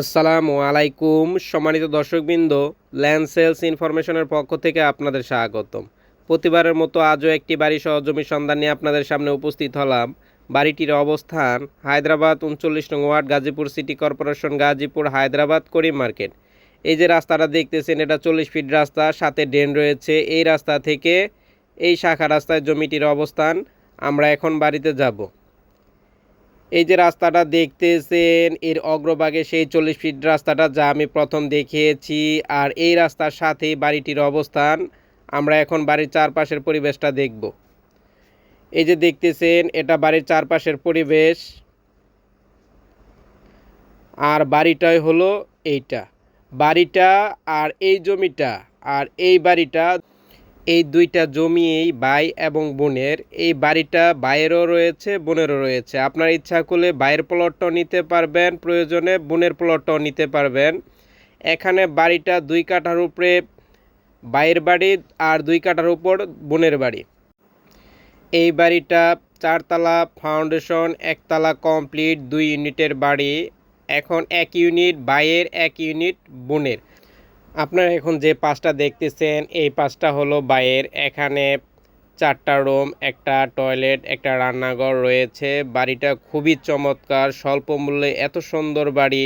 আসসালামু আলাইকুম। সম্মানিত দর্শকবৃন্দ, ল্যান্ড সেলস ইনফরমেশনের পক্ষ থেকে আপনাদের স্বাগতম। প্রতিবারের মতো আজও একটি বাড়ি সহ জমির সন্ধান নিয়ে আপনাদের সামনে উপস্থিত হলাম। বাড়িটির অবস্থান হায়দ্রাবাদ উনচল্লিশ নং ward, Gazipur city corporation, Gazipur Hyderabad Karim market. এই যে রাস্তাটা দেখতেছেন, এটা চল্লিশ ফিট রাস্তা, সাথে ড্রেন রয়েছে। এই রাস্তা থেকে এই শাখা রাস্তায় জমিটির অবস্থান, আমরা এখন বাড়িতে যাব। এই যে রাস্তাটা দেখতেছেন, এর অগ্রভাগে সেই চল্লিশ ফিট রাস্তাটা যা আমি প্রথম দেখিয়েছি। আর এই রাস্তার সাথেই বাড়িটির অবস্থান। আমরা এখন বাড়ির চারপাশের পরিবেশটা দেখব। এই যে দেখতেছেন, এটা বাড়ির চারপাশের পরিবেশ। আর বাড়িটাই হলো এইটা। বাড়িটা আর এই জমিটা আর এই বাড়িটা এই দুইটা জমি এই ভাই এবং বোনের, এই বাড়িটা বাইরেও রয়েছে, বোনেরও রয়েছে। আপনার ইচ্ছা করলে বাইরের প্লটটাও নিতে পারবেন, প্রয়োজনে বোনের প্লটটাও নিতে পারবেন। এখানে বাড়িটা দুই কাঠার উপরে বাইরের বাড়ি আর দুই কাঠার উপর বোনের বাড়ি। এই বাড়িটা চারতলা ফাউন্ডেশন একতলা কমপ্লিট দুই ইউনিটের বাড়ি। এখন এক ইউনিট বাইয়ের এক ইউনিট বোনের। আপনারা এখন যে পাঁচটা দেখতেছেন, এই পাঁচটা হলো বাইয়ের এখানে চারটা রুম, একটা টয়লেট, একটা রান্নাঘর রয়েছে। বাড়িটা খুবই চমৎকার, স্বল্প মূল্যে এত সুন্দর বাড়ি।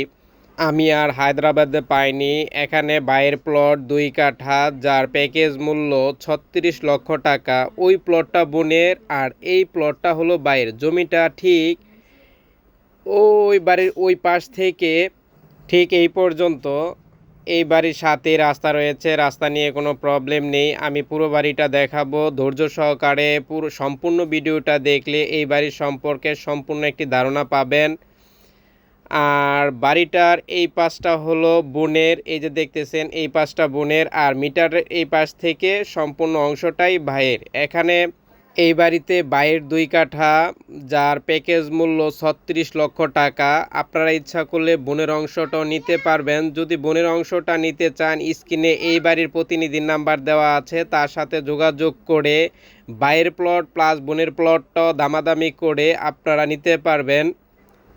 আমি আর হায়দ্রাবাদে পাইনি। এখানে বাইয়ের প্লট দুই কাঠা, যার প্যাকেজ মূল্য ছত্রিশ লক্ষ টাকা। ওই প্লটটা বোনের আর এই প্লটটা হলো বাইয়ের জমিটা ঠিক ওই বাড়ির ওই পাশ থেকে ঠিক এই পর্যন্ত। এই বাড়ির সাথে রাস্তা রয়েছে, রাস্তা নিয়ে কোনো প্রবলেম নেই। আমি পুরো বাড়িটা দেখাবো। ধৈর্য সহকারে পুরো সম্পূর্ণ ভিডিওটা দেখলে এই বাড়ির সম্পর্কে সম্পূর্ণ একটি ধারণা পাবেন। আর বাড়িটার এই পাশটা হলো বোনের, এই যে দেখতেছেন এই পাশটা বোনের, আর মিটারের এই পাশ থেকে সম্পূর্ণ অংশটাই ভাইয়ের। এখানে এই বাড়িতে বাইরের দুই কাঠা, যার প্যাকেজ মূল্য ছত্রিশ লক্ষ টাকা। আপনারা ইচ্ছা করলে বোনের অংশটাও নিতে পারবেন। যদি বোনের অংশটা নিতে চান, স্ক্রিনে এই বাড়ির প্রতিনিধির নাম্বার দেওয়া আছে। তার সাথে যোগাযোগ করে বাইরের প্লট প্লাস বোনের প্লটটাও দামাদামি করে আপনারা নিতে পারবেন।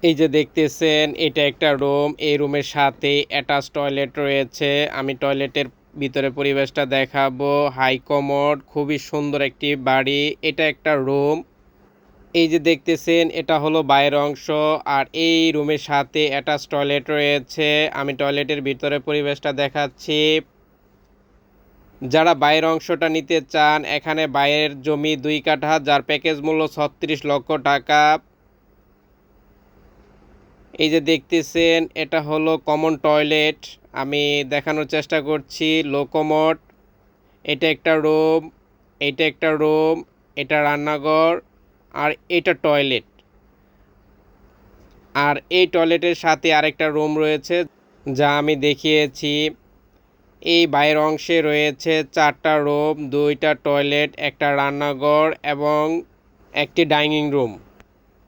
এই যে দেখতেছেন, এটা একটা রুম। এই রুমের সাথে অ্যাটাচ টয়লেট রয়েছে। আমি টয়লেটের ভিতরে পরিবেশটা দেখাবো। হাই কমোড, খুবই সুন্দর একটি বাড়ি। এটা একটা রুম। এই যে দেখতেছেন, এটা হলো বাইরের অংশ। আর এই রুমের সাথে অ্যাটাচ টয়লেট রয়েছে। আমি টয়লেটের ভিতরে পরিবেশটা দেখাচ্ছি। যারা বাইরের অংশটা নিতে চান, এখানে বাইরের জমি দুই কাঠা, যার প্যাকেজ মূল্য ছত্রিশ লক্ষ টাকা। এই যে দেখতেছেন, এটা হলো কমন টয়লেট। আমি দেখানোর চেষ্টা করছি, লোকোমোট। এটা একটা রুম, এটা একটা রুম, এটা রান্নাঘর, আর এটা টয়লেট। আর এই টয়লেটের সাথে আরেকটা রুম রয়েছে, যা আমি দেখিয়েছি। এই বাইরের অংশে রয়েছে চারটা রুম, দুইটা টয়লেট, একটা রান্নাঘর এবং একটি ডাইনিং রুম।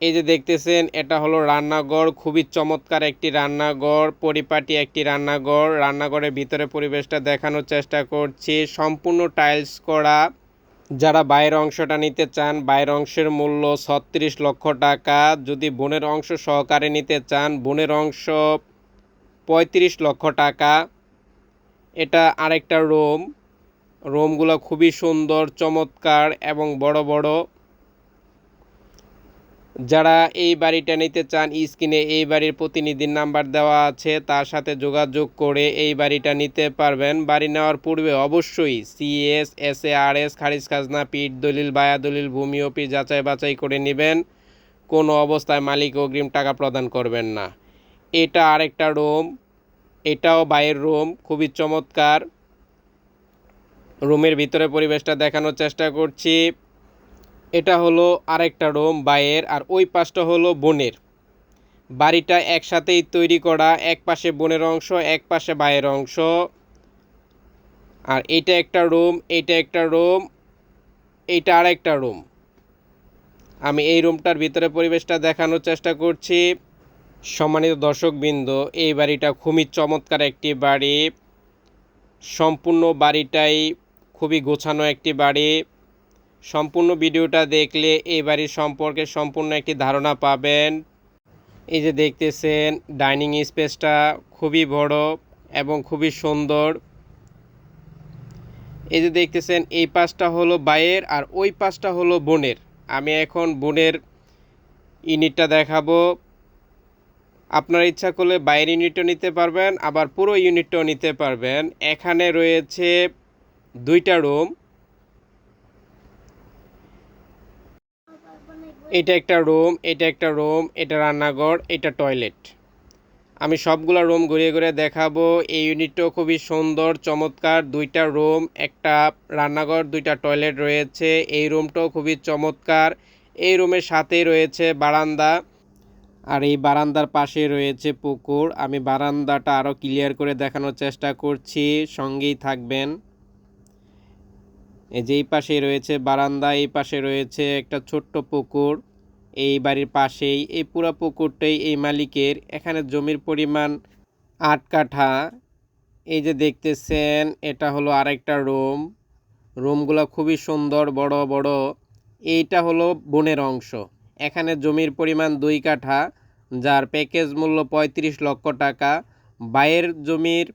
এই যে দেখতেছেন, এটা হলো রান্নাঘর। খুবই চমৎকার একটি রান্নাঘর, পরিপাটি একটি রান্নাঘর। রান্নাঘরের ভিতরে পরিবেশটা দেখানোর চেষ্টা করছি। সম্পূর্ণ টাইলস করা। যারা বাইরের অংশটা নিতে চান, বাইরের অংশের মূল্য ছত্রিশ লক্ষ টাকা। যদি বোনের অংশ সহকারে নিতে চান, বোনের অংশ পঁয়ত্রিশ লক্ষ টাকা। এটা আরেকটা রুম। রুমগুলো খুবই সুন্দর, চমৎকার এবং বড় বড়। যারা এই বাড়িটা নিতে চান, স্ক্রিনে এই বাড়ির প্রতিনিধির নাম্বার দেওয়া আছে, তার সাথে যোগাযোগ করে এই বাড়িটা নিতে পারবেন। বাড়ি নেওয়ার পূর্বে অবশ্যই CS S A R S খারিজ খাজনা, পিঠ দলিল, বায়া দলিল, ভূমি অফিস যাচাই বাছাই করে নেবেন। কোনো অবস্থায় মালিক অগ্রিম টাকা প্রদান করবেন না। এটা আরেকটা রুম, এটাও বাইরের রুম, খুবই চমৎকার। রুমের ভিতরে পরিবেশটা দেখানোর চেষ্টা করছি। এটা হলো আরেকটা রুম বাইয়ের, আর ওই পাশটা হলো বোনের। বাড়িটা একসাথেই তৈরি করা, এক পাশে বোনের অংশ, এক পাশে বাইয়ের অংশ। আর এটা একটা রুম এটা একটা রুম, এইটা আরেকটা রুম। আমি এই রুমটার ভিতরে পরিবেশটা দেখানোর চেষ্টা করছি। সম্মানিত দর্শকবৃন্দ, এই বাড়িটা খুবই চমৎকার একটি বাড়ি। সম্পূর্ণ বাড়িটাই খুবই গোছানো একটি বাড়ি। সম্পূর্ণ ভিডিওটা দেখলে এই বাড়ির সম্পর্কে সম্পূর্ণ একটি ধারণা পাবেন। এই যে দেখতেছেন, ডাইনিং স্পেসটা খুবই বড় এবং খুবই সুন্দর। এই যে দেখতেছেন, এই পাশটা হলো বাইয়ের আর ওই পাশটা হলো বোনের। আমি এখন বোনের ইউনিটটা দেখাবো। আপনার ইচ্ছা করলে বাইরের ইউনিটও নিতে পারবেন, আবার পুরো ইউনিটটাও নিতে পারবেন। এখানে রয়েছে দুইটা রুম। এটা একটা রুম, এটা একটা রুম, এটা রান্নাঘর, এটা টয়লেট। আমি সবগুলা রুম ঘুরিয়ে ঘুরে দেখাবো। এই ইউনিটটাও খুবই সুন্দর, চমৎকার। দুইটা রুম, একটা রান্নাঘর, দুইটা টয়লেট রয়েছে। এই রুমটাও খুবই চমৎকার। এই রুমের সাথেই রয়েছে বারান্দা। আর এই বারান্দার পাশে রয়েছে পুকুর। আমি বারান্দাটা আরও ক্লিয়ার করে দেখানোর চেষ্টা করছি। সঙ্গেই থাকবেন। এই যে এই পাশে রয়েছে বারান্দা, এই পাশে রয়েছে একটা ছোট্ট পুকুর। এই বাড়ির পাশেই, এই পুরো পুকুরটাই এই মালিকের। এখানে জমির পরিমাণ আট কাঠা। এই যে দেখতেছেন, এটা হলো আরেকটা রুম। রুমগুলো খুবই সুন্দর, বড় বড়। এইটা হলো বনের অংশ। এখানে জমির পরিমাণ দুই কাঠা, যার প্যাকেজ মূল্য পঁয়ত্রিশ লক্ষ টাকা। বাইয়ের জমির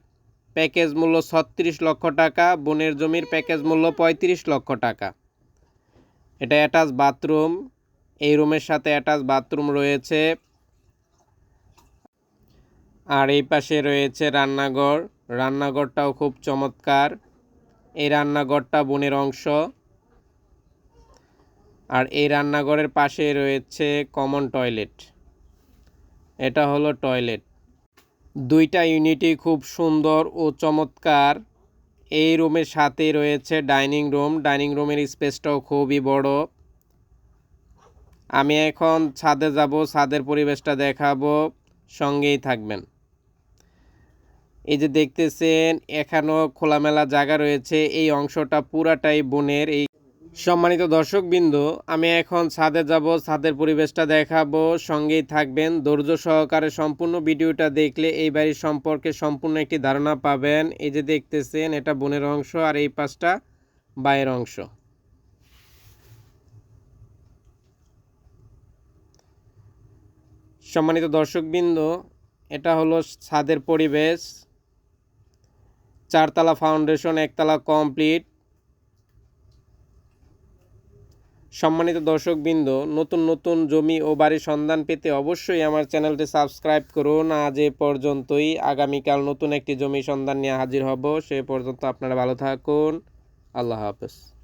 প্যাকেজ মূল্য ছত্রিশ লক্ষ টাকা, বনের জমির প্যাকেজ মূল্য পঁয়ত্রিশ লক্ষ টাকা। এটা অ্যাটাচ বাথরুম। এই রুমের সাথে অ্যাটাচ বাথরুম রয়েছে। আর এই পাশে রয়েছে রান্নাঘর। রান্নাঘরটাও খুব চমৎকার। এই রান্নাঘরটা বনের অংশ। আর এই রান্নাঘরের পাশে রয়েছে কমন টয়লেট। এটা হলো টয়লেট। দুইটা ইউনিটই খুব সুন্দর ও চমৎকার। এই রুমের সাথে রয়েছে ডাইনিং রুম। ডাইনিং রুমের স্পেসটাও খুবই বড়। আমি এখন ছাদে যাব, ছাদের পরিবেশটা দেখাবো। সঙ্গেই থাকবেন। এই যে দেখতেছেন, এখানেও খোলামেলা জায়গা রয়েছে। এই অংশটা পুরাটাই বনের। এই সম্মানিত দর্শকবৃন্দ, আমি এখন ছাদে যাব, ছাদের পরিবেশটা দেখাবো, সঙ্গেই থাকবেন। ধৈর্য সহকারে সম্পূর্ণ ভিডিওটা দেখলে এই বাড়ির সম্পর্কে সম্পূর্ণ একটি ধারণা পাবেন। এই যে দেখতেছেন, এটা বনের অংশ আর এই পাশটা বাইরের অংশ। সম্মানিত দর্শকবৃন্দ, এটা হলো ছাদের পরিবেশ। চারতলা ফাউন্ডেশন, একতলা কমপ্লিট। সম্মানিত দর্শকবৃন্দ, নতুন নতুন জমি ও বাড়ির সন্ধান পেতে অবশ্যই আমার চ্যানেলটি সাবস্ক্রাইব করুন। আজ এ পর্যন্তই। আগামীকাল নতুন একটি জমি সন্ধান নিয়ে হাজির হব। সে পর্যন্ত আপনারা ভালো থাকুন। আল্লাহ হাফেজ।